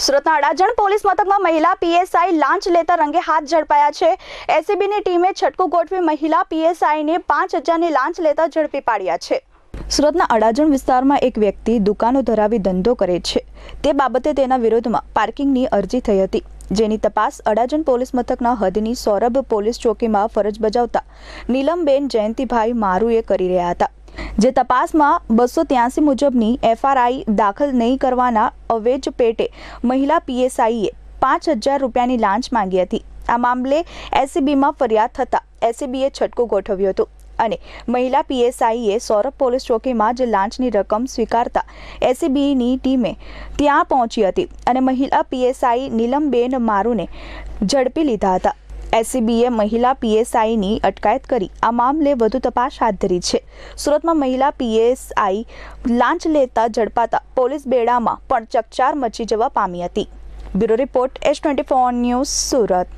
સુરતના અડાજણ પોલીસ મથકમાં મહિલા પીએસઆઈ લાંચ લેતા રંગે હાથ ઝડપાયા છે. એસીબીની ટીમે છટકું ગોઠવી મહિલા પીએસઆઈને પાંચ હજારની લાંચ લેતા ઝડપી પાડ્યા છે. સુરતના અડાજણ વિસ્તારમાં એક વ્યક્તિ દુકાનો ધરાવી ધંધો કરે છે. તે બાબતે તેના વિરોધમાં પાર્કિંગની અરજી થઈ હતી. જેની તપાસ અડાજણ પોલીસ મથકના હદની સૌરભ પોલીસ ચોકીમાં ફરજ બજાવતા નીલમબેન જયંતિભાઈ મારુએ કરી રહ્યા હતા. જે તપાસમાં બસો ત્યાસી મુજબની એફઆરઆઈ દાખલ નહીં કરવાના અવેજ પેટે મહિલા પીએસઆઈએ પાંચ હજાર રૂપિયાની લાંચ માંગી હતી. આ મામલે એસીબીમાં ફરિયાદ થતાં એસીબીએ છટકો ગોઠવ્યો હતો અને મહિલા પીએસઆઈએ સૌરભ પોલીસ ચોકીમાં જ લાંચની રકમ સ્વીકારતા એસીબીની ટીમે ત્યાં પહોંચી હતી અને મહિલા પીએસઆઈ નીલમબેન મારુને ઝડપી લીધા હતા. એસીબીએ મહિલા પીએસઆઈની અટકાયત કરી. આ મામલે વધુ તપાસ હાથ ધરી છે. સુરતમાં મહિલા પીએસઆઈ લાંચ લેતા ઝડપાતા પોલીસ બેડામાં પણ ચકચાર મચી જવા પામી હતી. Bureau report S twenty four news Surat.